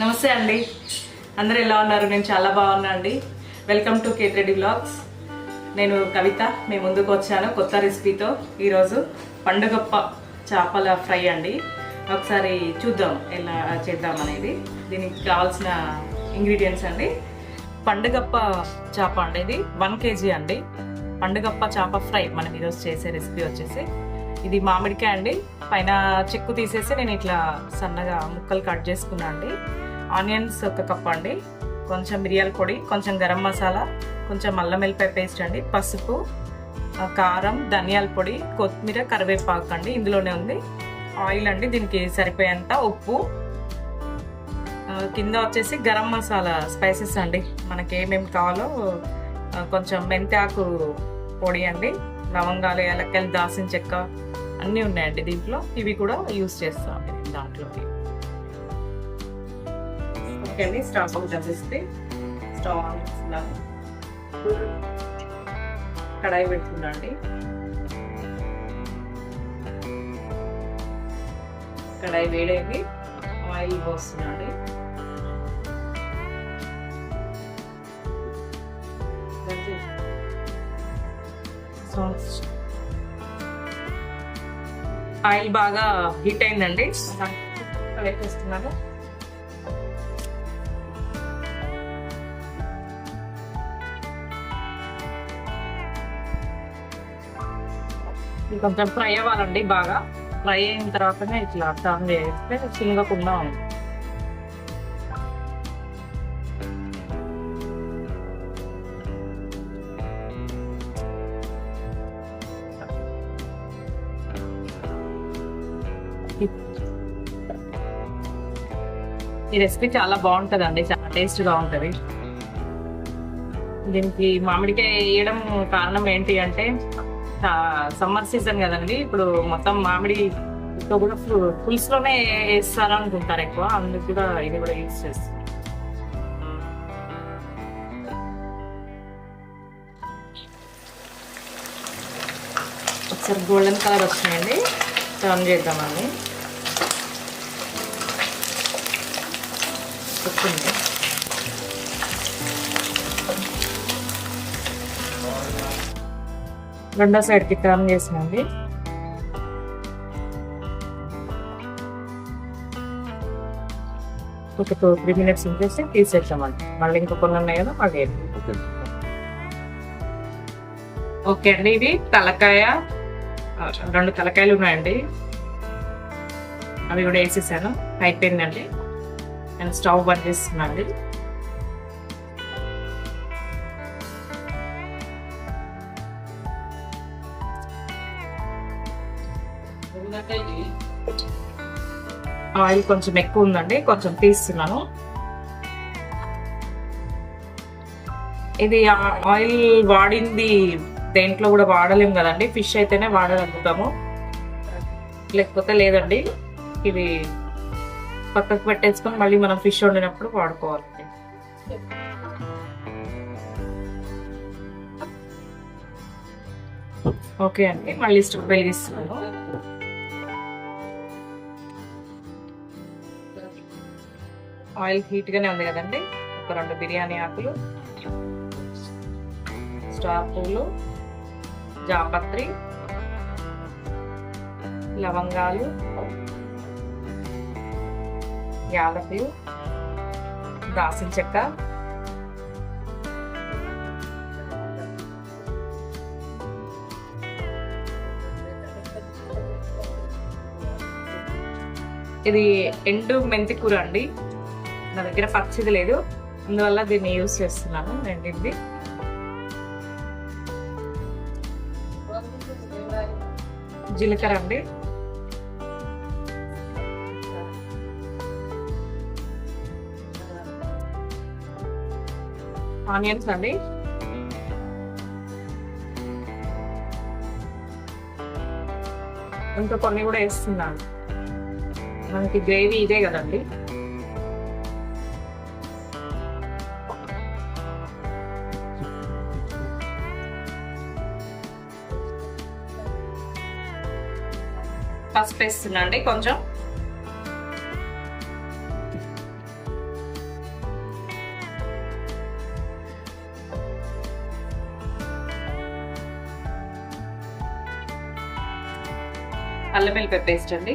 నమస్తే అండి. అందరూ ఎలా ఉన్నారు? నేను చాలా బాగున్నా అండి. వెల్కమ్ టు కేత్రెడ్డి బ్లాగ్స్ నేను కవిత మీ ముందుకు వచ్చాను కొత్త రెసిపీతో. ఈరోజు పండుగప్ప చేపల ఫ్రై అండి. ఒకసారి చూద్దాం ఎలా చేద్దాం అనేది. దీనికి కావాల్సిన ఇంగ్రీడియంట్స్ అండి. పండుగప్ప చేప అండి ఇది. వన్ కేజీ అండి. పండుగప్ప చేప ఫ్రై మనం ఈరోజు చేసే రెసిపీ వచ్చేసి ఇది మామిడికాయ అండి. పైన చెక్కు తీసేసి నేను ఇట్లా సన్నగా ముక్కలు కట్ చేసుకున్నా అండి. ఆనియన్స్ ఒక కప్ అండి. కొంచెం మిరియాల పొడి కొంచెం గరం మసాలా కొంచెం అల్లం వెల్లిపాయ పేస్ట్ అండి. పసుపు కారం ధనియాల పొడి కొత్తిమీర కరివేపాకు అండి. ఇందులోనే ఉంది ఆయిల్ అండి. దీనికి సరిపోయేంత ఉప్పు. కింద వచ్చేసి గరం మసాలా స్పైసెస్ అండి. మనకి ఏమేమి కావాలో కొంచెం మెంతాకు పొడి అండి. లవంగాలు ఏలక్కలు దాసిన చెక్క అన్నీ ఉన్నాయండి దీంట్లో. ఇవి కూడా యూస్ చేస్తాం. దాంట్లోకి స్టవ్ ఆన్ చేసేస్తే స్టవ్ ఆన్ చేస్తున్నాను కడాయి పెట్టుకున్నాండి కడాయి వేడేవి ఆయిల్ పోస్తున్నాండి ఆయిల్ బాగా హీట్ అయిందండి. వేసేస్తున్నాను. కొంచెం ఫ్రై అవ్వాలండి బాగా. ఫ్రై అయిన తర్వాతనే ఇట్లా టర్న్ చేస్తే చిన్నగకుండా ఉంది. ఈ రెసిపీ చాలా బాగుంటుందండి అండి చాలా టేస్ట్గా ఉంటుంది. దీనికి మామిడికాయ వేయడం కారణం ఏంటి అంటే సమ్మర్ సీజన్ కదండి. ఇప్పుడు మొత్తం మామిడి తో కూడా పులుసు లోనే వేస్తారు అనుకుంటారు ఎక్కువ. అందుకు కూడా ఇది కూడా యూజ్ చేస్తాం ఒకసారి గోల్డెన్ కలర్ వచ్చినాయండి. టర్న్ చేద్దామండి. వచ్చింది రెండో సైడ్కి టర్న్ చేసినండి. ఒక టూ త్రీ మినిట్స్ ఉంచేసి తీసేసామండి మళ్ళీ ఇంకా కొన్ని ఉన్నాయి కదా మళ్ళీ ఓకే. అండి ఇవి తలకాయ రెండు తలకాయలు ఉన్నాయండి. అవి కూడా వేసేసాను. అయిపోయిందండి. నేను స్టవ్ బంద్ చేస్తున్నాను ఆయిల్ కొంచెం ఎక్కువ ఉందండి కొంచెం తీస్తున్నాను. ఇది ఆ- ఆయిల్ వాడింది దేంట్లో కూడా వాడలేము కదండి ఫిష్ అయితేనే వాడగలుగుతాము లేకపోతే లేదండి ఇది పక్కకు పెట్టేసుకొని మళ్ళీ మనం ఫిష్ వండినప్పుడు వాడుకోవాలండి. ఓకే అండి మళ్ళీ స్టవ్ వెలిగిస్తున్నాను. ఆయిల్ హీట్గానే ఉంది కదండి. ఒక రెండు బిర్యానీ ఆకులు స్టార్ పూలు జాపత్రి లవంగాలు యాలకులు దాసిన చెక్క ఇది ఎండు మెంతి కూర అండి. నా దగ్గర పచ్చిది లేదు. అందువల్ల దీన్ని యూజ్ చేస్తున్నాను. రెండింటి జీలకర్ర అండి. ఆనియన్స్ అండి. ఇంకా కొన్ని కూడా వేస్తున్నాను. మనకి గ్రేవీ ఇదే కదండి. పసుపు వేస్తున్నాండి కొంచెం. అల్లం వెల్లిపాయ పేస్ట్ అండి.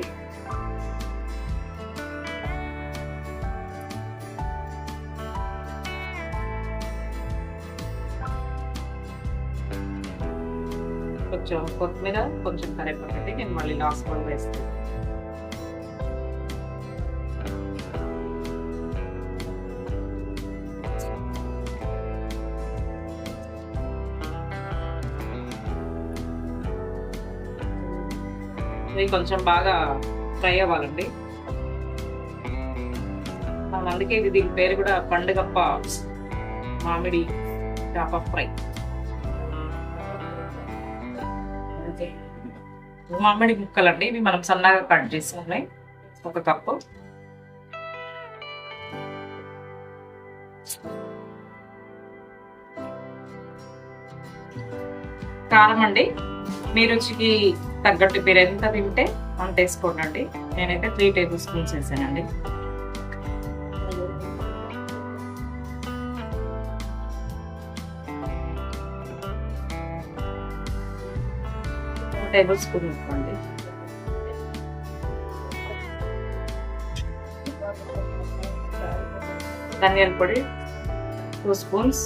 కొంచెం కొత్తిమీర కొంచెం కరివేపాకు అండి నేను మళ్ళీ లాస్ట్ వన్ వేస్తాను. ఇది కొంచెం బాగా ఫ్రై అవ్వాలండి. అందుకే ఇది దీని పేరు కూడా పండుగప్ప మామిడి చేప ఫ్రై. మామిడి ముక్కలండి. ఇవి మనం సన్నగా కట్ చేసుకున్నాయి. ఒక కప్పు. కారం అండి. మీ రుచికి తగ్గట్టు మీరు ఎంత తింటే అంత వేసుకోండి. నేనైతే త్రీ టేబుల్ స్పూన్స్ వేసానండి. టేబుల్ స్పూన్ ఇవ్వండి ధనియాల పొడి టూ స్పూన్స్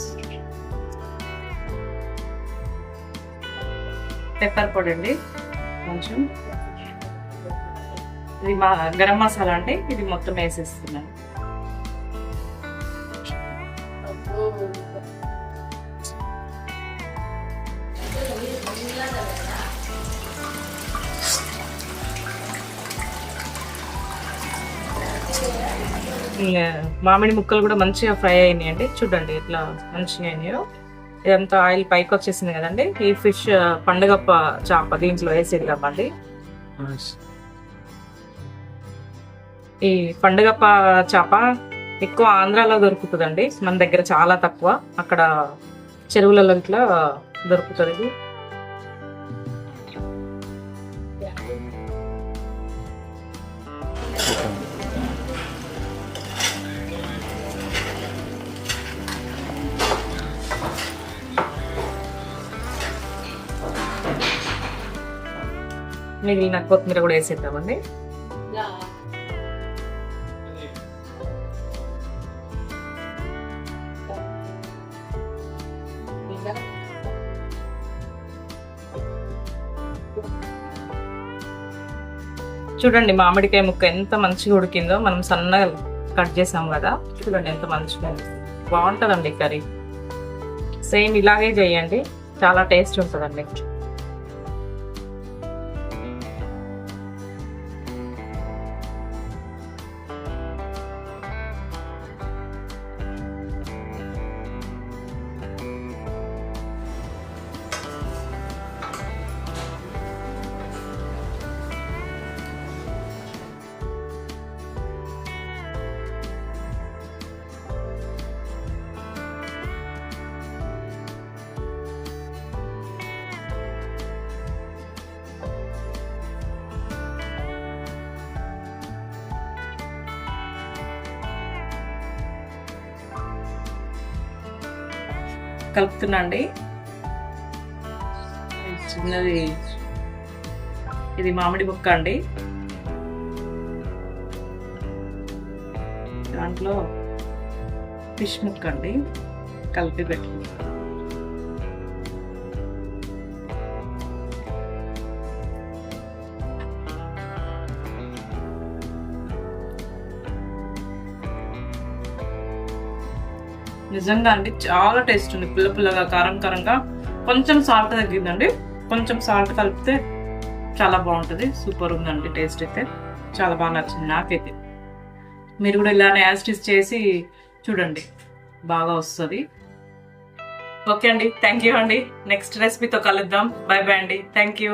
పెప్పర్ పొడి అండి కొంచెం ఇది మా గరం మసాలా అండి ఇది మొత్తం వేసేస్తున్నాను మామిడి ముక్కలు కూడా మంచిగా ఫ్రై అయినాయి అండి. చూడండి ఇట్లా మంచిగా అయినాయో. ఇదంతా ఆయిల్ పైకి వచ్చేసింది కదండి. ఈ ఫిష్ పండుగప్ప చేప దీంట్లో వేసేద్దామండి. ఈ పండుగప్ప చేప ఎక్కువ ఆంధ్రాలో దొరుకుతుందండి. మన దగ్గర చాలా తక్కువ. అక్కడ చెరువులలో ఇట్లా దొరుకుతుంది. మిగిలిన కొత్తిమీర కూడా వేసేద్దామండి. చూడండి మామిడికాయ ముక్క ఎంత మంచిగా ఉడికిందో మనం సన్నగా కట్ చేసాం కదా. చూడండి ఎంత మంచిగా బాగుంటుందండి కర్రీ. సేమ్ ఇలాగే చేయండి. చాలా టేస్ట్ ఉంటుందండి. కలుపుతున్నా అండి చిన్నది ఇది మామిడి ముక్క అండి. దాంట్లో ఫిష్ ముక్క అండి. కలిపి పెట్టుకుంటాం నిజంగా అండి చాలా టేస్ట్ ఉంది. పుల్ల పుల్లగా కారం కారంగా. కొంచెం సాల్ట్ తగ్గిందండి. కొంచెం సాల్ట్ కలిపితే చాలా బాగుంటుంది. సూపర్ ఉందండి టేస్ట్ అయితే. చాలా బాగా నచ్చింది నాకైతే. మీరు కూడా ఇలానే యాస్టిస్ చేసి చూడండి. బాగా వస్తుంది. ఓకే అండి. థ్యాంక్ యూ అండి. నెక్స్ట్ రెసిపీతో కలుద్దాం. బై బై అండి. Thank you